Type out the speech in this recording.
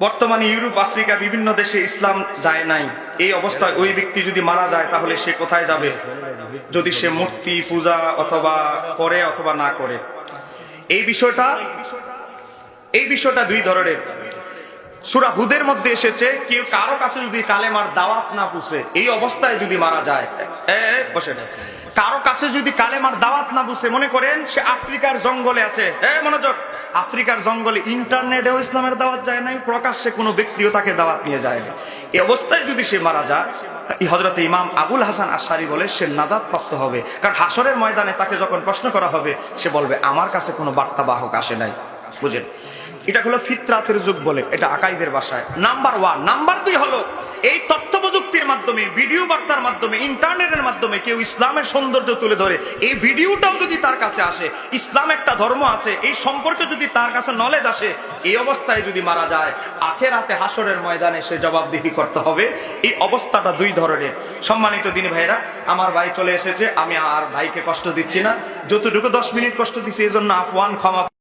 বর্তমানে Europe, Africa, বিভিন্ন দেশে ইসলাম যায় নাই। এই অবস্থায় ওই ব্যক্তি যদি মারা যায়, তাহলে সে কোথায় যাবে? যদি সে মূর্তি, পূজা অথবা করে অথবা না করে। এই বিষয়টা এই বিষয়টা দুই ধরনের। সুরা হুদের মধ্যে এসেছে কেউ কারও কাছে যদি কালেমার দাওয়াত না পুষে এই অবস্থায় যদি মারা যায় এ, কারও কাছে যদি কালেমার দাওয়াত না বুঝে মনে করেন সে আফ্রিকার জঙ্গলে আছে এ আফ্রিকার জঙ্গলে ইন্টারনেটেও ইসলামের দাওয়াত যায় নাই প্রকাশ্যে কোনো ব্যক্তিও তাকে দাওয়াত নিয়ে যায় না এই অবস্থায় যদি সে মারা যায় হজরত ইমাম আবুল হাসান আশারি বলে সে নাজাদ প্রাপ্ত হবে। কারণ হাসরের ময়দানে তাকে যখন প্রশ্ন করা হবে সে বলবে আমার কাছে কোনো বার্তাবাহক আসে নাই। বুঝেন। এটা হলো ফিতরাতের যুগ বলে, এটা আকাইদের বাসায় নাম্বার ওয়ান নাম্বার দুই হলো, এই তথ্য প্রযুক্তির মাধ্যমে ভিডিও বার্তার মাধ্যমে, ইন্টারনেটের মাধ্যমে কেউ ইসলামের সৌন্দর্য তুলে ধরে। এই ভিডিওটাও যদি তার কাছে আসে, ইসলাম একটা ধর্ম আছে, এই সম্পর্কে যদি তার কাছে নলেজ আসে, এই অবস্থায় যদি মারা যায়, আখেরাতে হাসরের ময়দানে সে জবাবদিহি করতে হবে। এই অবস্থাটা দুই ধরনের। সম্মানিত দিন ভাইরা আমার ভাই চলে এসেছে, আমি আর ভাইকে কষ্ট দিচ্ছি না। যতটুকু দশ মিনিট কষ্ট দিচ্ছি এই জন্য আফওয়ান ক্ষমা